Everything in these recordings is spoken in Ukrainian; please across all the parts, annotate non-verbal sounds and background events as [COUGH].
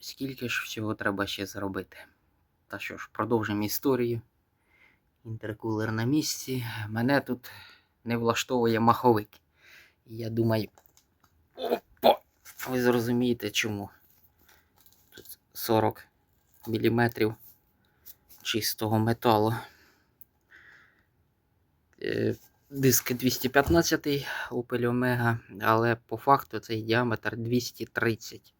скільки ж всього треба ще зробити. Та що ж, продовжимо історію. Інтеркулер на місці. Мене тут не влаштовує маховик. Я думаю. Опа! Ви зрозумієте чому. Тут 40 мм чистого металу. Е, Диск 215 Opel Omega, але по факту цей діаметр 230.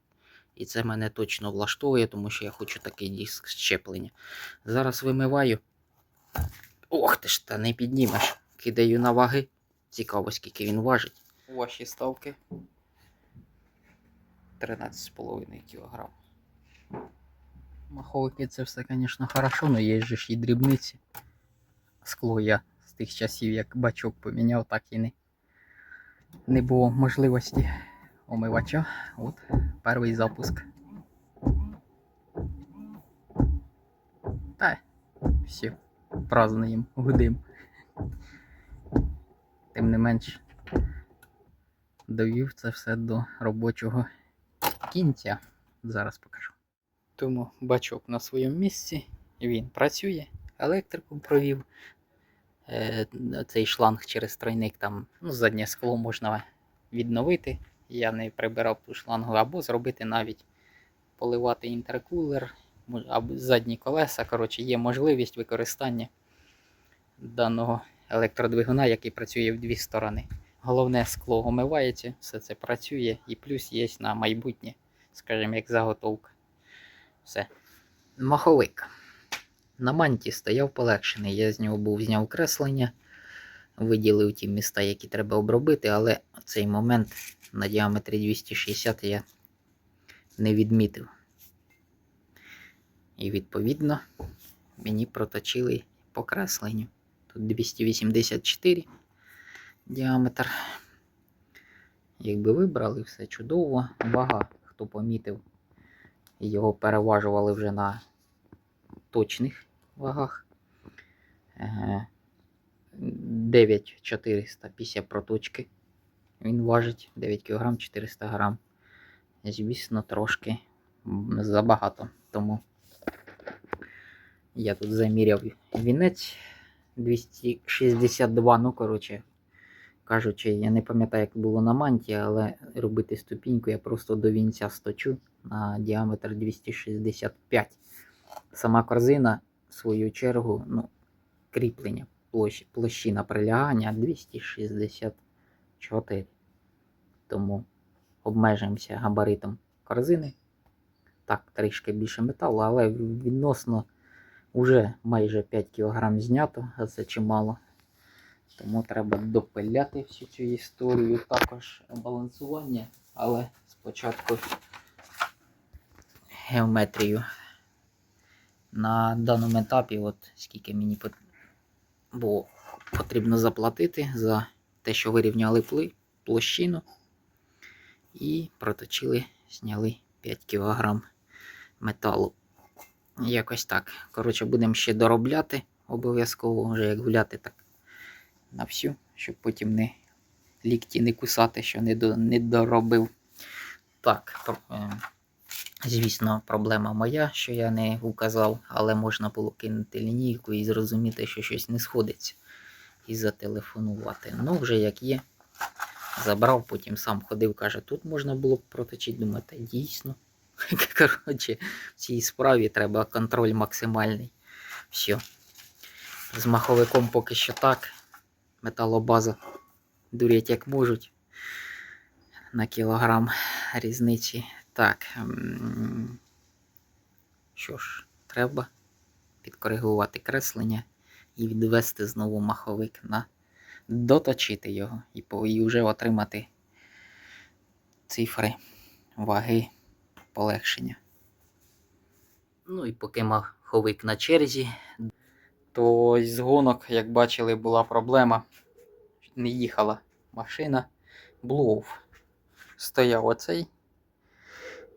І це мене точно влаштовує, тому що я хочу такий диск щеплення. Зараз вимиваю. Ох ти ж, та не піднімеш. Кидаю на ваги. Цікаво, скільки він важить. Ваші ставки 13,5 кг. Маховики це все, звісно, хорошо, але є же ж і дрібниці. Скло я з тих часів, як бачок поміняв, так і не, не було можливості омивача. От, перший запуск. Та, все, празднуємо, гудим. Тим не менш, довів це все до робочого кінця. Зараз покажу. Тому бачок на своєму місці, він працює, електрику провів. Е, цей шланг через тройник там, ну, заднє скло можна відновити. Я не прибирав ту шлангу, або зробити навіть поливати інтеркулер, або задні колеса. Коротше, є можливість використання даного електродвигуна, який працює в дві сторони. Головне скло омивається, все це працює, і плюс є на майбутнє, скажімо, як заготовка. Все. Маховик. На манті стояв полегшений. Я з нього був зняв креслення, виділив ті міста, які треба обробити, але цей момент на діаметрі 260 я не відмітив. І відповідно мені проточили по кресленню. Тут 284 діаметр. Якби вибрали, все чудово. Вага, хто помітив, його переважували вже на точних вагах. Е, 9400 після проточки. Він важить 9 кг 400 г. Звісно, трошки забагато. Тому я тут заміряв вінець 262. Ну, коротше, кажучи, я не пам'ятаю, як було на манті, але робити ступіньку я просто до вінця сточу на діаметр 265. Сама корзина, в свою чергу, ну, кріплення, площ, площина прилягання 264. Тому обмежуємося габаритом корзини. Так, трішки більше металу, але відносно вже майже 5 кг знято, а це чимало. Тому треба допиляти всю цю історію. Також балансування, але спочатку геометрію. На даному етапі, от скільки мені було потрібно заплатити за те, що вирівняли пли, площину і проточили, зняли 5 кг металу. Якось так. Коротше, будемо ще доробляти обов'язково, вже як гуляти, так на всю, щоб потім не лікті не кусати, що не, до, не доробив. Так, е, звісно, проблема моя, що я не указав, але можна було кинути лінійку і зрозуміти, що щось не сходиться. І зателефонувати. Ну, вже як є. Забрав, потім сам ходив, каже, тут можна було б проточити. Думаю, та дійсно. [LAUGHS] Коротше, в цій справі треба контроль максимальний. Все. З маховиком поки що так. Металобаза дурять як можуть. На кілограм різниці. Так. Що ж, треба підкоригувати креслення і відвести знову маховик на доточити його і, і вже отримати цифри ваги полегшення. Ну і поки маховик на черзі, то з гонок, як бачили, була проблема. Не їхала машина. Блоув. Стояв оцей.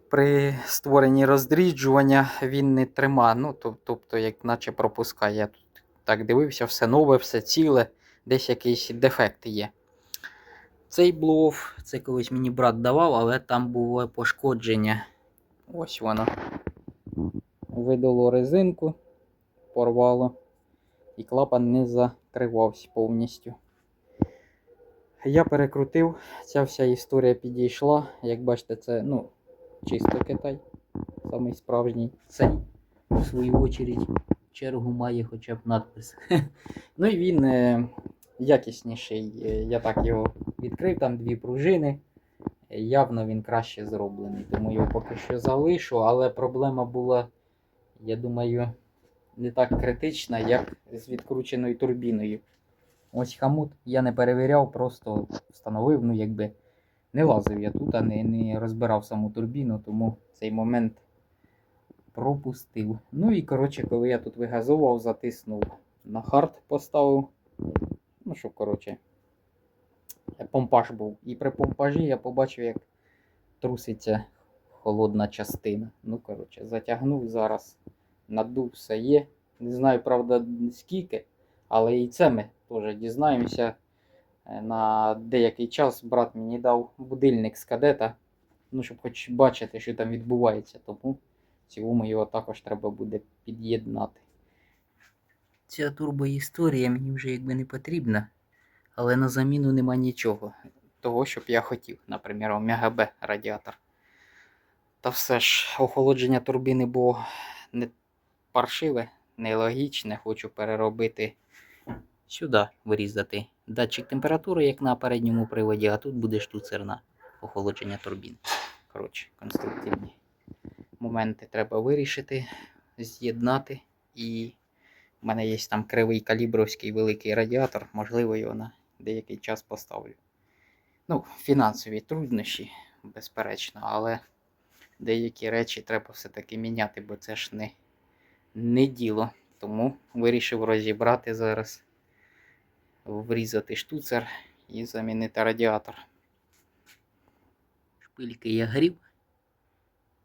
При створенні роздріджування він не трима. Ну, тобто, як наче пропускає. Я тут так дивився, все нове, все ціле, десь якийсь дефект є. Цей блоув, це колись мені брат давав, але там було пошкодження Ось воно. Видало резинку, порвало, і клапан не закривався повністю. Я перекрутив, ця вся історія підійшла. Як бачите, це ну, чисто Китай, самий справжній. Цей, в свою очередь, чергу має хоча б надпис. [LAUGHS] ну і він е, якісніший. Е, Я так його відкрив, там дві пружини. Явно він краще зроблений, тому його поки що залишу, але проблема була, я думаю, не так критична, як з відкрученою турбіною. Ось хамут я не перевіряв, просто встановив, ну якби не лазив я тут, а не, не розбирав саму турбіну, тому цей момент пропустив. Ну і коротше, коли я тут вигазовував, затиснув на хард, поставив. Ну, щоб, коротше, помпаж був. І при помпажі я побачив, як труситься холодна частина. Ну, коротше, затягнув зараз, надув все є. Не знаю, правда, скільки, але і це ми теж дізнаємося. Е, На деякий час брат мені дав будильник з кадета, ну, щоб хоч бачити, що там відбувається. Тому цілому його також треба буде під'єднати. Ця турбоісторія мені вже якби не потрібна, але на заміну нема нічого. Того, щоб я хотів, наприклад, омега-Б радіатор. Та все ж, охолодження турбіни було не паршиве, нелогічне. Хочу переробити сюди вирізати датчик температури, як на передньому приводі, а тут буде штуцер на охолодження турбін. Коротше, конструктивні моменти треба вирішити, з'єднати. І в мене є там кривий калібровський великий радіатор, можливо, його на деякий час поставлю. Ну, фінансові труднощі, безперечно, але деякі речі треба все-таки міняти, бо це ж не, не діло. Тому вирішив розібрати зараз, врізати штуцер і замінити радіатор. Шпильки я грів,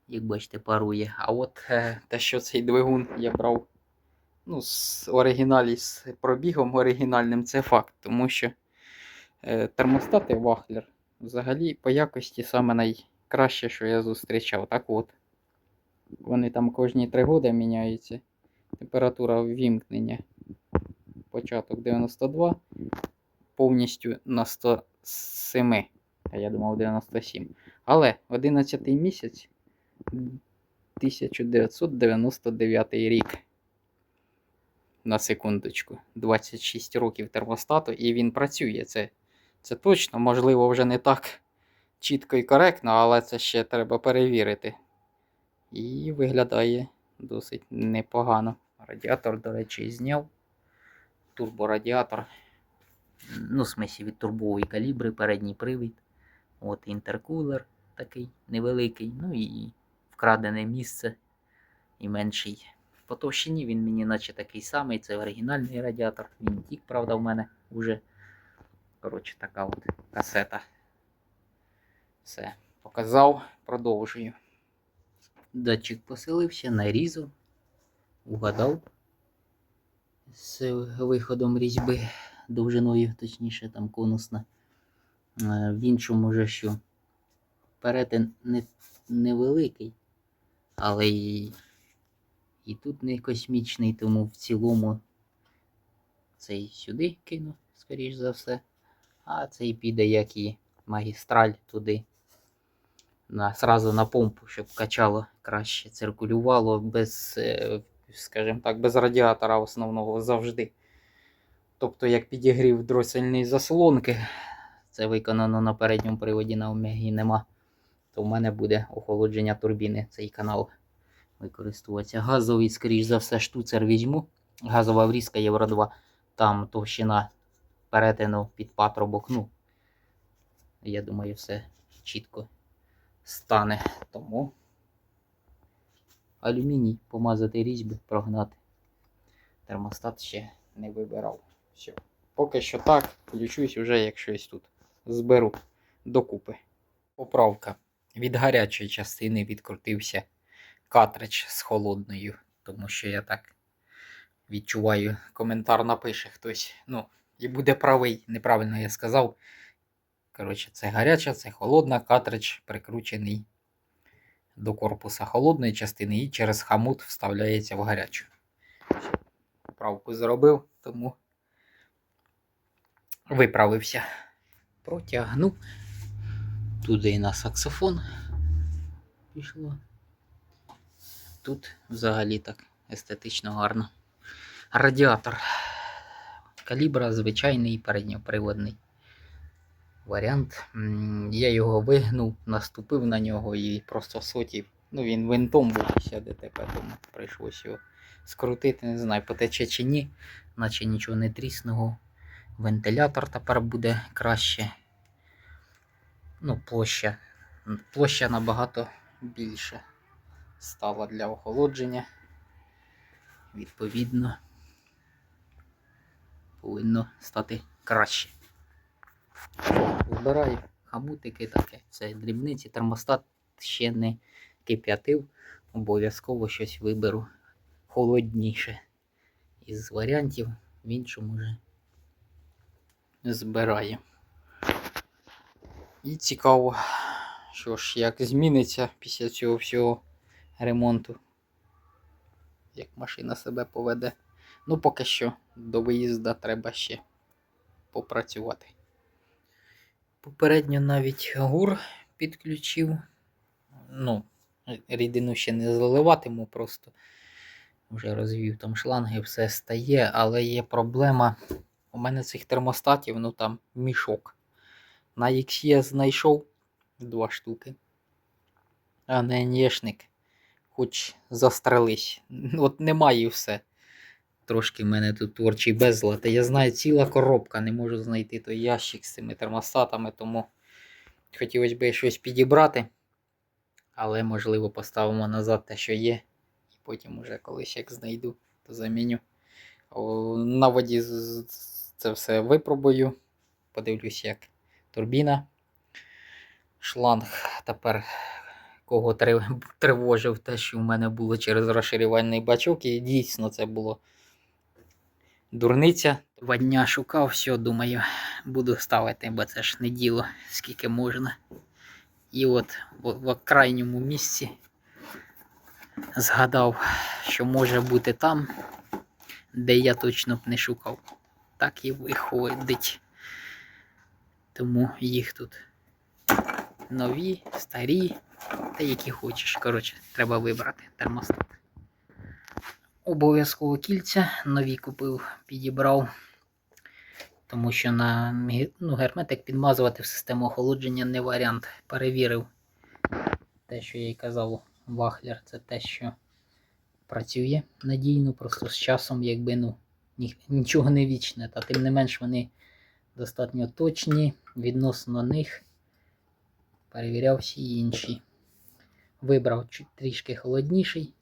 як бачите, парує. А от е, те, що цей двигун я брав ну, з оригіналі з пробігом оригінальним, це факт, тому що е, термостати Вахлер взагалі по якості саме найкраще, що я зустрічав. Так от. Вони там кожні 3 роки міняються. Температура ввімкнення. Початок 92, повністю на 107. А я думав 97. Але 11 місяць 1999 рік. На секундочку. 26 років термостату, і він працює. Це, це точно, можливо, вже не так чітко і коректно, але це ще треба перевірити. І виглядає досить непогано. Радіатор, до речі, зняв. Турборадіатор. Ну, в смислі від турбової калібри, передній привід. От інтеркулер такий невеликий. Ну і вкрадене місце і менший. По товщині він мені наче такий самий, це оригінальний радіатор. Він тік, правда, в мене вже. Коротше, така от касета. Все, показав, продовжую. Датчик поселився, нарізав, угадав з виходом різьби довжиною, точніше, там конусна. Е, В іншому вже що перетин не, невеликий, але і, і тут не космічний, тому в цілому цей сюди кину, скоріш за все. А цей піде, як і магістраль туди. На, Сразу на помпу, щоб качало краще, циркулювало без, е, скажімо так, без радіатора основного завжди. Тобто, як підігрів дросельної заслонки, це виконано на передньому приводі на омегі нема, то в мене буде охолодження турбіни цей канал використовуватися. Газовий, скоріш за все, штуцер візьму. Газова врізка Євро 2. Там товщина перетину під патрубок. Ну, я думаю, все чітко стане. Тому алюміній помазати різьби, прогнати. Термостат ще не вибирав. Все. Поки що так, включусь вже як щось тут зберу докупи. Поправка. Від гарячої частини відкрутився картридж з холодною, тому що я так відчуваю, коментар напише хтось. Ну, і буде правий, неправильно я сказав. Коротше, це гаряча, це холодна, картридж прикручений до корпуса холодної частини і через хамут вставляється в гарячу. Правку зробив, тому виправився. Протягну. Туди і на саксофон пішло. Тут взагалі так естетично гарно. Радіатор. Калібра звичайний передньоприводний варіант. Я його вигнув, наступив на нього і просто сотів. Ну, він винтом був після ДТП, тому прийшлось його скрутити, не знаю, потече чи ні, наче нічого не трісного. Вентилятор тепер буде краще. Ну, площа. Площа набагато більше стала для охолодження. Відповідно, повинно стати краще. Збираю хамутики таке. Це дрібниці, термостат ще не кип'ятив. Обов'язково щось виберу холодніше. Із варіантів в іншому вже збираю. І цікаво, що ж, як зміниться після цього всього ремонту. Як машина себе поведе. Ну, поки що до виїзду треба ще попрацювати. Попередньо навіть гур підключив. Ну, рідину ще не заливатиму, просто вже розвів там шланги, все стає, але є проблема. У мене цих термостатів, ну там мішок. На X я знайшов два штуки. А на NEшник хоч застрелись. [LAUGHS] От немає все. Трошки в мене тут творчий безлад. Я знаю, ціла коробка, не можу знайти той ящик з цими термостатами, тому хотілося б щось підібрати. Але, можливо, поставимо назад те, що є. І потім уже колись як знайду, то заміню. На воді це все випробую. Подивлюсь, як турбіна. Шланг тепер кого тривожив те, що в мене було через розширювальний бачок, і дійсно це було дурниця. Два дня шукав, все, думаю, буду ставити, бо це ж не діло, скільки можна. І от в, крайньому місці згадав, що може бути там, де я точно б не шукав. Так і виходить. Тому їх тут нові, старі, та які хочеш. Коротше, треба вибрати термостат. Обов'язково кільця нові купив, підібрав. Тому що на ну, герметик підмазувати в систему охолодження не варіант. Перевірив те, що я й казав, вахлер, це те, що працює надійно, просто з часом, якби ну, ні- нічого не вічне. Та тим не менш вони достатньо точні відносно них. Перевіряв всі інші. Вибрав трішки холодніший.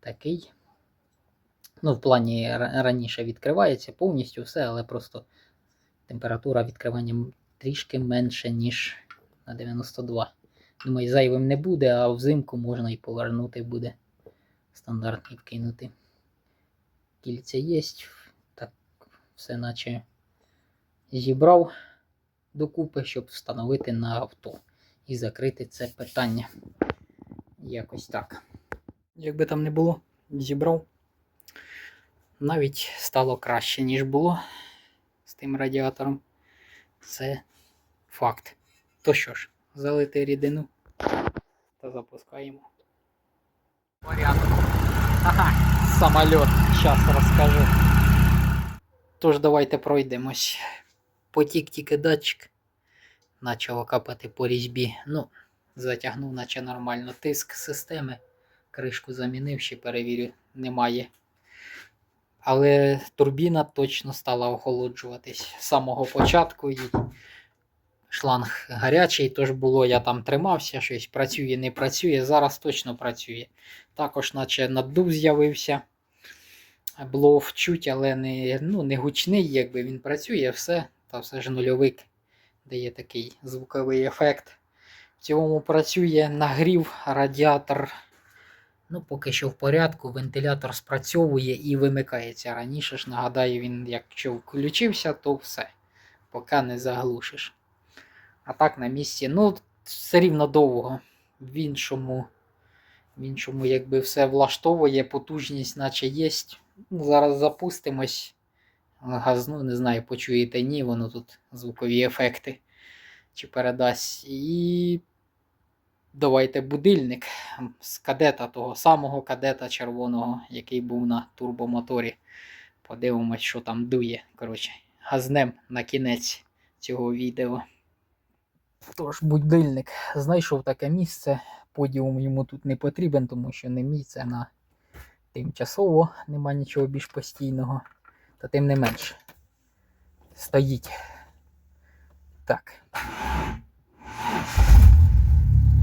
Такий. Ну, в плані раніше відкривається повністю все, але просто температура відкривання трішки менше, ніж на 92. Думаю, зайвим не буде, а взимку можна і повернути буде. Стандартний вкинути. Кільця є. Так, все наче зібрав докупи, щоб встановити на авто і закрити це питання. Якось так. Якби там не було, зібрав. Навіть стало краще, ніж було з тим радіатором. Це факт. То що ж, залити рідину та запускаємо. Порядок. Ага, самольот. Зараз розкажу. Тож давайте пройдемось. Потік тільки датчик. Почало капати по різьбі. Ну, затягнув, наче нормально тиск системи. Кришку замінив, ще перевірю, немає. Але турбіна точно стала охолоджуватись з самого початку. І шланг гарячий, тож було, я там тримався, щось працює, не працює. Зараз точно працює. Також, наче наддув з'явився. Було вчуть, але не, ну, не гучний, якби він працює, все. Та все ж нульовик дає такий звуковий ефект. В цілому працює нагрів, радіатор. Ну, поки що в порядку, вентилятор спрацьовує і вимикається. Раніше ж, нагадаю, він якщо включився, то все. Поки не заглушиш. А так на місці, ну, все рівно довго. в іншому, в іншому якби все влаштовує, потужність наче є. Ну, зараз запустимось. Газну, не знаю, почуєте ні, воно тут звукові ефекти чи передасть. І давайте будильник з кадета, того самого кадета червоного, який був на турбомоторі. Подивимось, що там дує. Коротше, газнем на кінець цього відео. Тож, будильник знайшов таке місце. Подіум йому тут не потрібен, тому що не мій, це на тимчасово, нема нічого більш постійного. Та тим не менш. Стоїть. Так.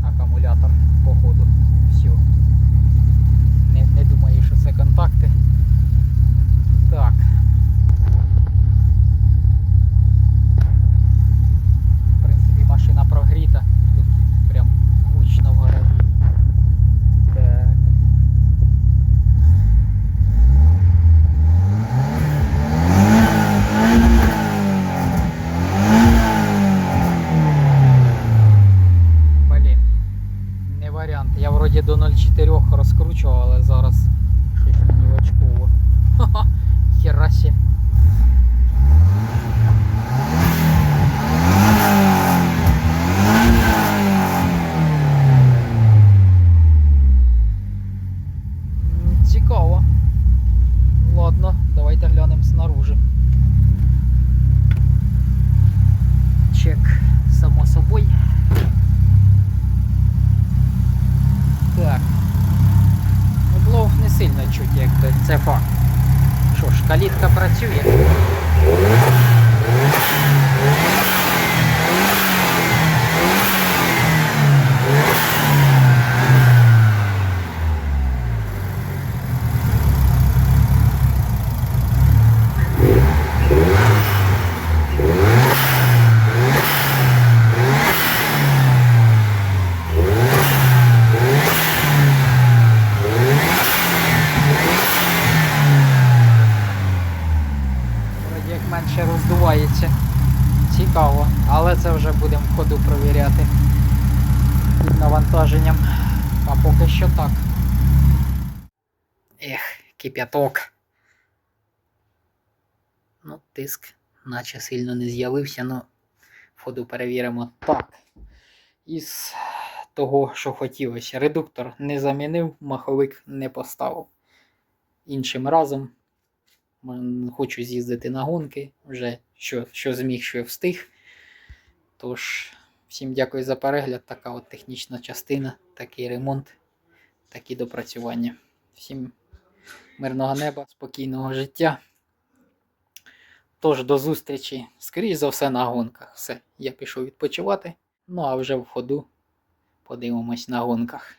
Акумулятор, походу. Все. Не, не думаю, що це контакти. Так. В принципі, машина прогріта. Тут прям гучно в гаражі. Так. Блін. Не варіант. Я вроді до 0,4 розкручував, але зараз щось мені очково. Ха-ха, херасі. М, Цікаво. Ладно, давайте глянемо снаружи. Чек, само собой. Так. Ну, блог не сильно чуть, якби це факт. Що ж, калітка працює. Вроді як менше роздувається. Цікаво, але це вже будемо в ходу провіряти під навантаженням. А поки що так. Ех, кип'яток. Ну, тиск, наче сильно не з'явився, ну в ходу перевіримо так. Із того, що хотілося. Редуктор не замінив, маховик не поставив. Іншим разом Хочу з'їздити на гонки, вже що, що зміг, що встиг. Тож, всім дякую за перегляд. Така от технічна частина, такий ремонт, такі допрацювання. Всім мирного неба, спокійного життя. Тож, до зустрічі, скоріш за все, на гонках. Все, я пішов відпочивати. Ну а вже в ходу подивимось на гонках.